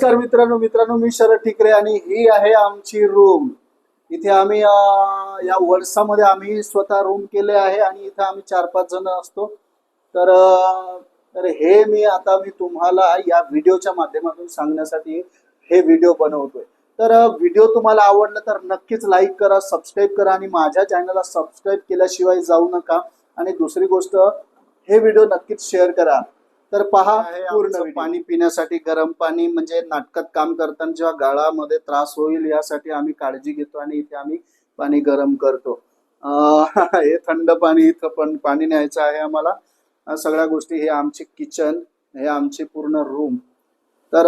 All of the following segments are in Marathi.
नमस्कार मित्रांनो मित्रांनो मी शरद ठिकरे आणि ही आहे आमची रूम इथे आम्ही या वर्षामध्ये आम्ही स्वतः रूम केले आहे आणि इथे आम्ही चार पाच जण असतो. तर तर हे मी आता मी तुम्हाला या व्हिडिओच्या माध्यमातून सांगण्यासाठी हे व्हिडिओ बनवतोय. तर व्हिडिओ तुम्हाला आवडला तर नक्कीच लाईक करा सबस्क्राईब करा आणि माझ्या चॅनलला सबस्क्राईब केल्याशिवाय जाऊ नका. आणि दुसरी गोष्ट हे व्हिडिओ नक्कीच शेअर करा. तर पहा पूर्ण पाणी पिण्यासाठी गरम पाणी म्हणजे नाटकात काम करताना जेव्हा गाळामध्ये त्रास होईल यासाठी आम्ही काळजी घेतो आणि इथे आम्ही पाणी गरम करतो. हे थंड पाणी इथं पण पाणी न्यायचं आहे आम्हाला. सगळ्या गोष्टी हे आमचे किचन हे आमची पूर्ण रूम. तर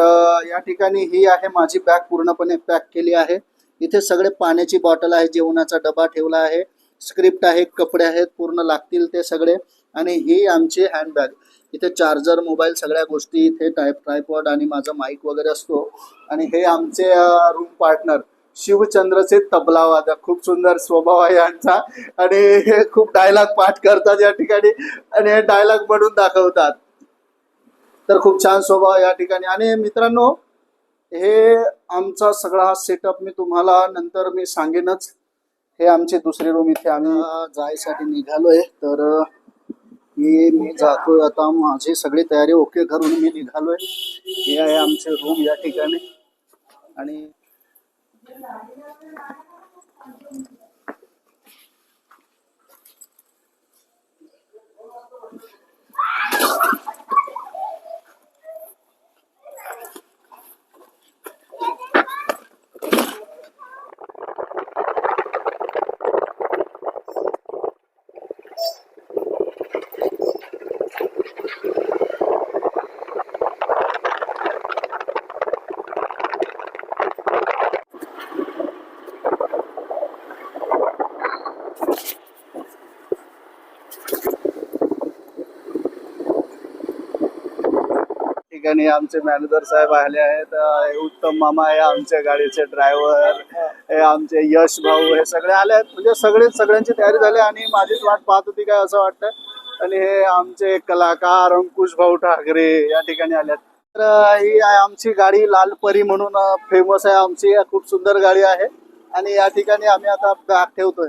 या ठिकाणी ही आहे माझी बॅग पूर्णपणे पॅक केली आहे. इथे सगळे पाण्याची बॉटल आहे जेवणाचा डबा ठेवला आहे. स्क्रिप्ट आहे कपडे आहेत पूर्ण लागतील ते सगळे. आणि ही आमची हँडबॅग. इथे चार्जर मोबाईल सगळ्या गोष्टी इथे टायप ट्रायपॉड आणि माझा माईक वगैरे असतो. आणि हे आमचे रूम पार्टनर शिवचंद्रचे तबला वादक खूप सुंदर स्वभाव आहे यांचा. आणि हे खूप डायलॉग पाठ करतात या ठिकाणी. आणि हे डायलॉग म्हणून दाखवतात. तर खूप छान स्वभाव या ठिकाणी. आणि मित्रांनो हे आमचा सगळा हा सेटअप मी तुम्हाला नंतर मी सांगेनच. हे आमची दुसरी रूम इथे आम्ही जायसाठी निघालोय. तर की मी मी जातोय आता माझी सगळी तयारी ओके करून मी निघालोय. हे आहे आमचे रूम या ठिकाणी. आणि ठिकाणी आमचे मॅनेजर साहेब आले आहेत. उत्तम मामा आहे आमच्या गाडीचे ड्रायव्हर. हे आमचे यश भाऊ हे सगळे आले आहेत. म्हणजे सगळे सगळ्यांची तयारी झाली आणि माझीच वाट पाहत होती काय असं वाटतं आणि हे आमचे कलाकार अंकुश भाऊ ठाकरे या ठिकाणी आले आहेत. तर ही आहे आमची गाडी लाल परी म्हणून फेमस आहे आमची. खूप सुंदर गाडी आहे. आणि या ठिकाणी आम्ही आता बॅग ठेवतोय.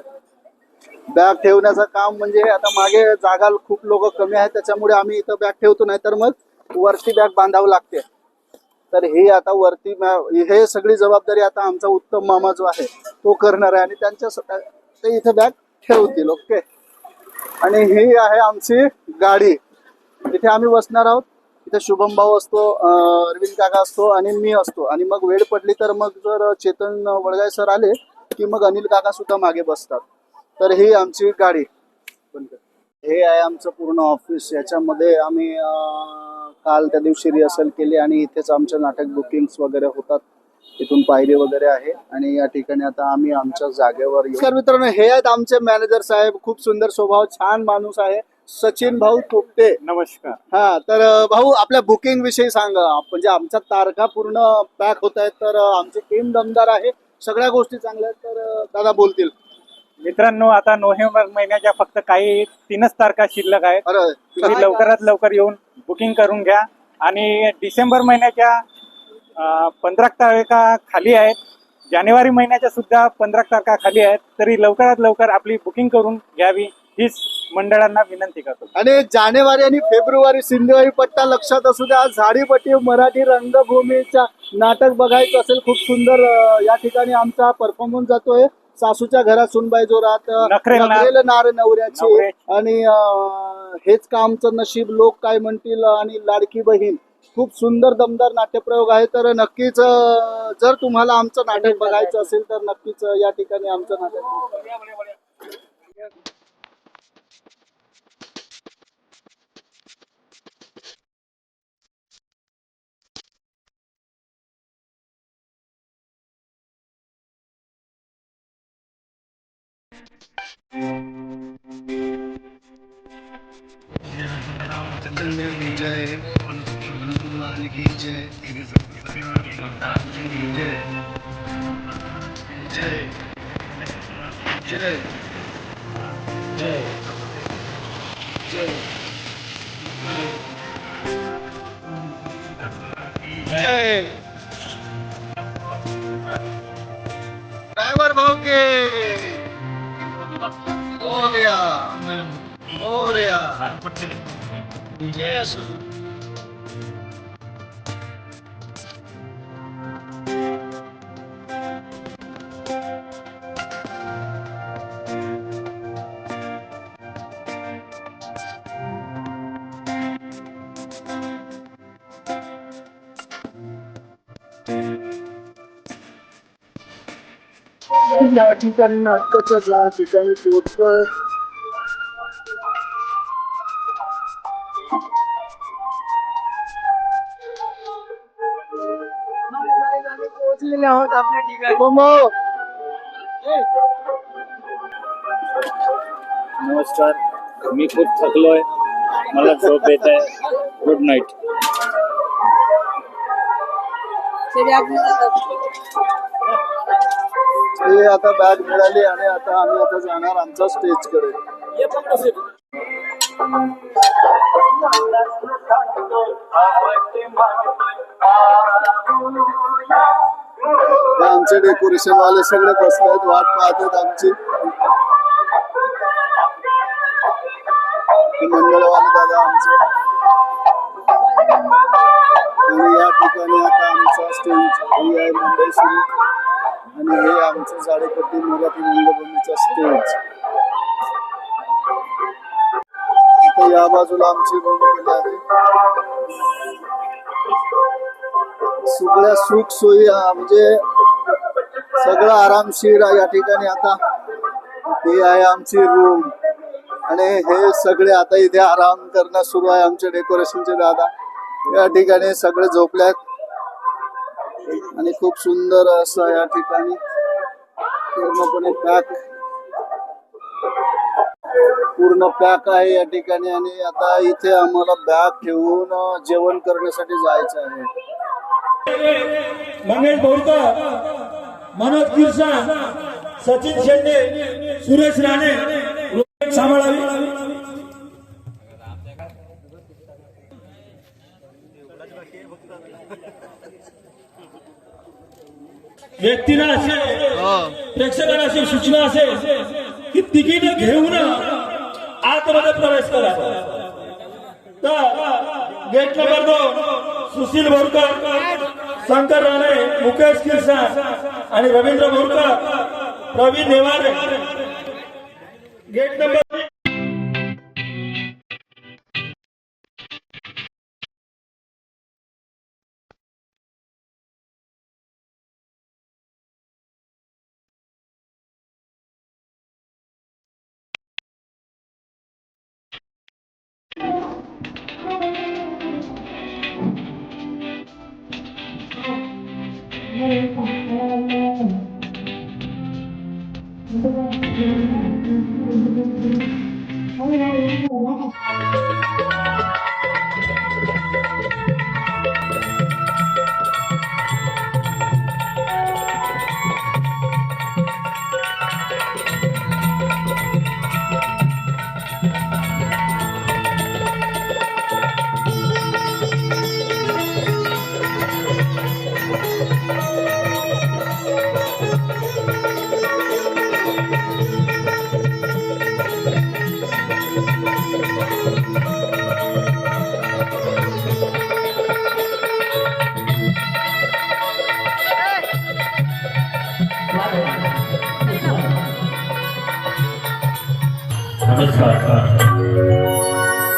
बॅग ठेवण्याचं काम म्हणजे आता मागे जागा खूप लोक कमी आहेत. त्याच्यामुळे आम्ही इथं बॅग ठेवतो नाही तर मग वरती बॅग बांधावं लागते. तर हे आता वरती हे सगळी जबाबदारी आता आमचा उत्तम मामा जो आहे तो करणार आहे आणि त्यांच्या ते इथे बॅग ठेवतील ओके? आणि ही आहे आमची गाडी. इथे आम्ही बसणार आहोत. इथे शुभम भाऊ असतो अरविंद काका असतो आणि मी असतो. आणि मग वेळ पडली तर मग जर चेतन वडगाय सर आले की मग अनिल काका सुद्धा मागे बसतात. तर ही आमची गाडी. हे आहे आमचं पूर्ण ऑफिस. याच्यामध्ये आम्ही काल त्या दिवशी रिहर्सल केली आणि इथेच आमचे नाटक बुकिंग्स वगैरे होतात. इथून पायरी वगैरे आहे. आणि या ठिकाणी आता आम्ही आमच्या जागेवर. तर मित्रांनो हे आहेत आमचे मॅनेजर साहेब. खूप सुंदर स्वभाव छान माणूस आहे. सचिन भाऊ तुपटे. नमस्कार. हा तर भाऊ आपल्या बुकिंग विषयी सांगा. म्हणजे आमच्या तारखा पूर्ण पॅक होत आहेत तर आमची टीम दमदार आहे. सगळ्या गोष्टी चांगल्या आहेत तर दादा बोलतील. मित्रांनो आता नोव्हेंबर महिन्याच्या फक्त काही तीनच तारखा शिल्लक आहेत. तुम्ही लवकरात लवकर येऊन बुकिंग करून घ्या. आणि डिसेंबर महिन्याच्या पंधरा तारखा खाली आहेत. जानेवारी महिन्याच्या सुद्धा पंधरा तारखा खाली आहेत. तरी लवकरात लवकर आपली बुकिंग करून घ्यावी हीच मंडळांना विनंती करतो. आणि जानेवारी आणि फेब्रुवारी सिंधुवारी पट्टा लक्षात असू द्या. झाडीपट्टी मराठी रंगभूमीच्या नाटक बघायचं असेल खूप सुंदर या ठिकाणी आमचा परफॉर्मन्स जातोय. सासूच्या घरात सुनबाई जोरात नखरेल नार- नखरेल नार नवऱ्याची नवऱ्याची. आणि अं, हेच कामचं नशीब? लोक काय म्हणतील? आणि लाडकी बहीण. खूप सुंदर दमदार नाट्यप्रयोग आहे. तर नक्कीच अं, जर तुम्हाला आमचं नाटक बघायचं असेल तर नक्कीच अं, या ठिकाणी आमचं नाटक. ड्रायव्हर भाऊ के मोर्या मोर्या जय असू या ठिकाणी नाटकाच्या ज्या ठिकाणी पोहोचतोय पोहोचलेले आहोत आपल्या ठिकाणी मग नमस्कार मी खूप थकलोय. मला झोप येत आहे. गुड नाईट हे आता बॅग मिळाली आणि आता आम्ही आता जाणार आमच्या स्टेजकडे. आमचे डेकोरेशन वाले सगळे बसले आहेत वाट पाहतात आमची. मंडळवाले दादा आमचे. स्टेज ही आहे. मुंबई सुरू आणि हे आमचं साडेपट्टी मराठी रंगभूमीचा स्टेज आता या बाजूला आमची भूमिकेला आहे सगळ्या सुख सोयी म्हणजे सगळं आरामशीर आहे या ठिकाणी आता ही आहे आमची रूम. आणि हे सगळे आता इथे आराम करणं सुरू आहे आमचे डेकोरेशनचे दादा. या ठिकाणी सगळे झोपल्यात आणि खूप सुंदर असं या ठिकाणी पूर्णपणे पॅक पूर्ण पॅक आहे या ठिकाणी आणि आता इथे आम्हाला बॅग ठेवून जेवण करण्यासाठी जायचं आहे. मंगेश बोरकर मनोज किरसा सचिन शेंडे सुरेश राणे व्यक्तीला असे प्रेक्षकांना अशी सूचना असेल की तिकीट घेऊन आतमध्ये प्रवेश करा. तर गेट नंबर दोन सुशील बोरकर शंकर राणे मुकेश किरसान आणि रवींद्र बोरकर प्रवीण नेवारे. गेट नंबर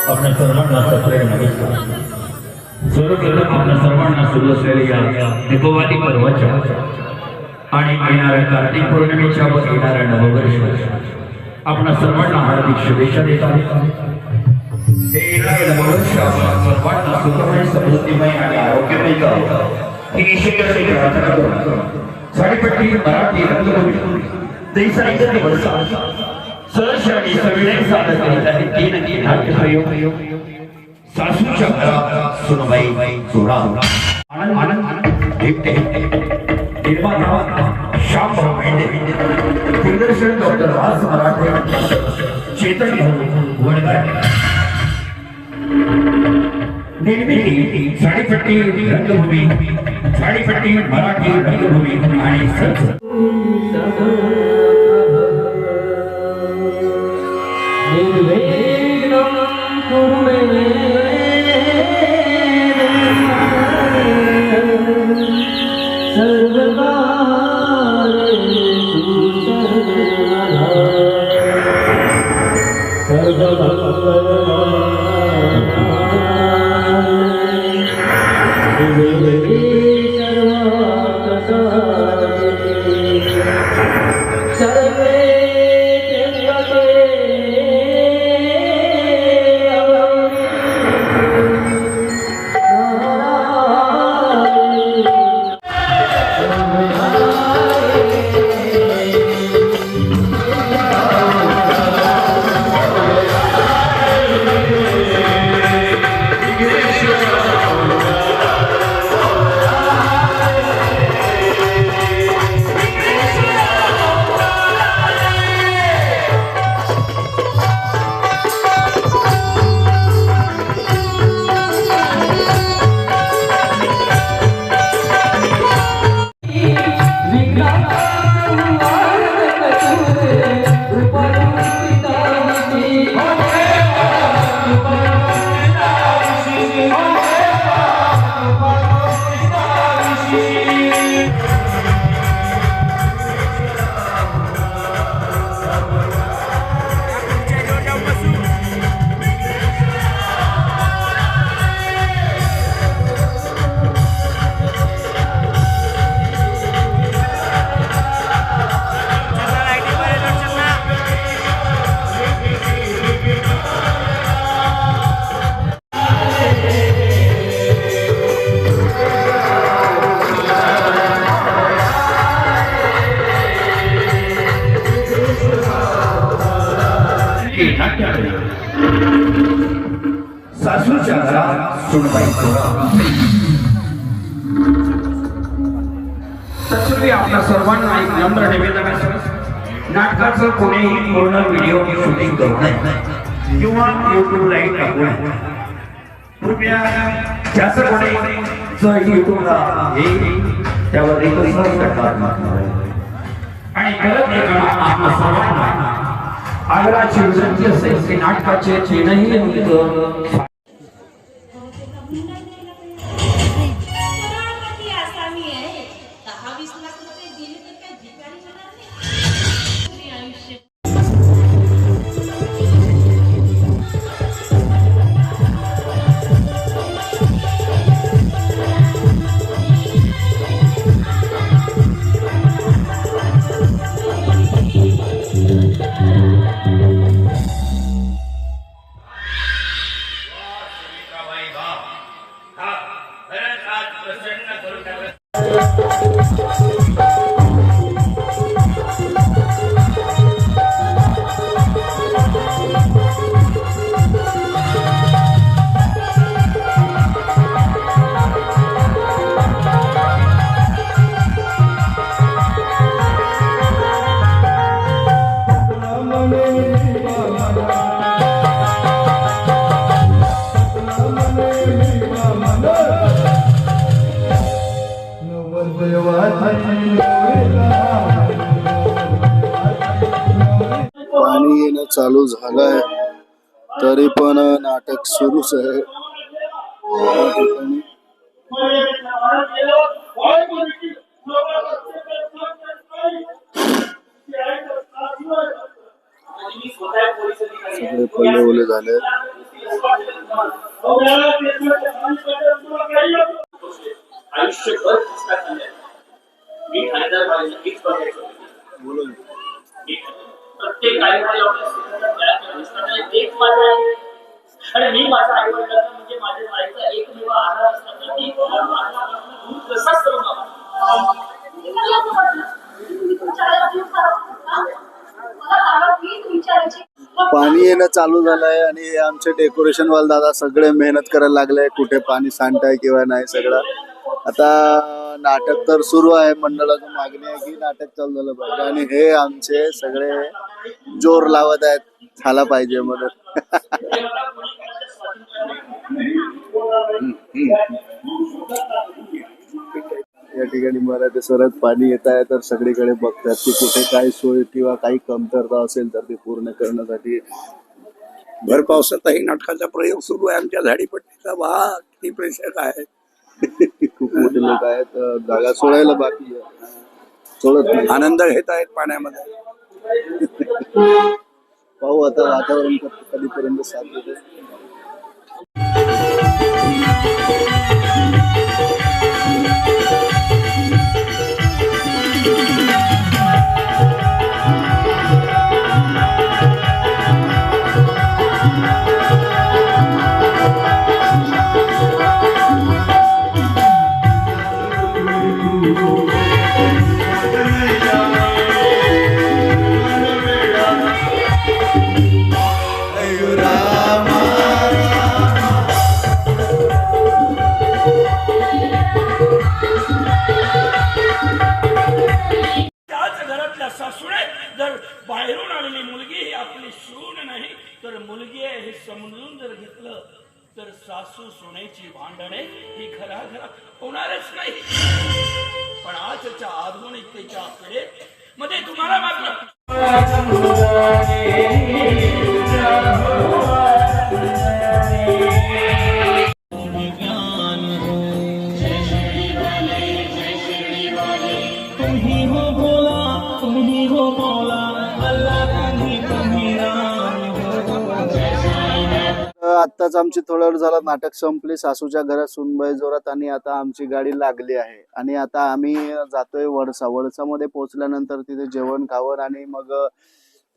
आपल्या सर्वांना सत्रे सर्वप्रथम आपल्या सर्वांना सुरू असलेल्या या दीपवाली पर्वाच्या. आणि येणाऱ्या कार्तिक पौर्णिमेच्या व येणाऱ्या नववर्ष आपल्या सर्वांना हार्दिक शुभेच्छा देतात हे येणारे नववर्ष आपल्या सर्वांना सुखमय समृद्धीमय आणि आरोग्यमय जावं ही प्रार्थना मराठी रंगभूमी देशाच्या दिवसात सहर्ष सविनय सादर करीत आहे तीन नाट्यप्रयोग सासूच्या घरात सुनबाई जोडा आनंद आनंद श्याम मेंढे दिग्दर्शन डॉक्टर राज मराठे. चेतन भाऊ वडगाड निर्मिती झाडीपट्टी रंगभूमी. झाडीपट्टी मराठी रंगभूमी आणि संस्कृत सासूच्या शूटिंग करू नये किंवा युट्यूबला टाकू नये कृपया जास्त कोणी जो युट्यूबला येईल त्यावर एक तक्रार मागणार आहे. आणि गरज येताना आपल्या सर्वांना असेल की नाटकाचे चिन्हही अंक चालू झालंय. तरी पण नाटक सुरूच आहे सगळे पल्ले ओले झाले. आयुष्यभर मी बघायचं प्रत्येक आणि मी माझ्या आई वडिलांना म्हणजे माझ्या आईचा एकमेव आधार असताना मी माझ्यापासून दूर कसाच करू नका पाणी येणं चालू झालंय आणि आमचे डेकोरेशन वाले दादा सगळे मेहनत करायला लागले. कुठे पाणी सांडताय किंवा नाही सगळं. आता नाटक तर सुरू आहे मंडळाची मागणी आहे की नाटक चालू झालं पाहिजे. आणि हे आमचे सगळे जोर लावत आहेत झाला पाहिजे म्हणून. या ठिकाणी मराठी स्वरात पाणी येत आहे तर सगळीकडे बघतात की कुठे काय सोय किंवा काही कमतरता असेल तर ती पूर्ण करण्यासाठी भर पावसातही नाटकाचा प्रयोग सुरू आहे. आमच्या झाडीपट्टीचा वा किती प्रेक्षक आहे मोठे लोक आहेत जागा सोडायला बाकी आहे. सोडत नाही. आनंद घेत आहेत पाण्यामध्ये. पाहू आता वातावरण कधीपर्यंत साथ देते. तर सासू सुनेची भांडणे ही घराघरात होणारच नाही. पण आजच्या आधुनिकतेच्या पिढीत मध्ये तुम्हाला मात्र आत्ताच आमची थोडा वेळ झाला नाटक संपली सासूच्या घरात सुनबाई जोरात आणि आता आमची गाडी लागली आहे. आणि आता आम्ही जातोय वडसा वडसामध्ये पोहोचल्यानंतर तिथे जेवण खावर आणि मग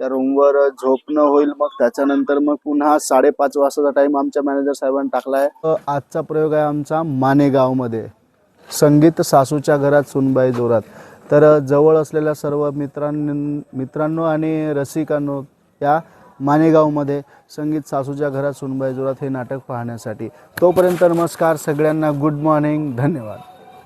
त्या रूमवर झोपणं होईल मग. त्याच्यानंतर मग पुन्हा साडेपाच वाजताचा टाइम आमच्या मॅनेजर साहेबांनी टाकला आहे आजचा प्रयोग आहे आमचा मानेगावमध्ये. संगीत सासूच्या घरात सुनबाई जोरात. तर जवळ असलेल्या सर्व मित्रां मित्रांनो आणि रसिकांनो या मानेगावमध्ये संगीत सासूच्या घरात सुनबाई जोरात हे नाटक पाहण्यासाठी. तोपर्यंत नमस्कार सगळ्यांना गुड मॉर्निंग धन्यवाद.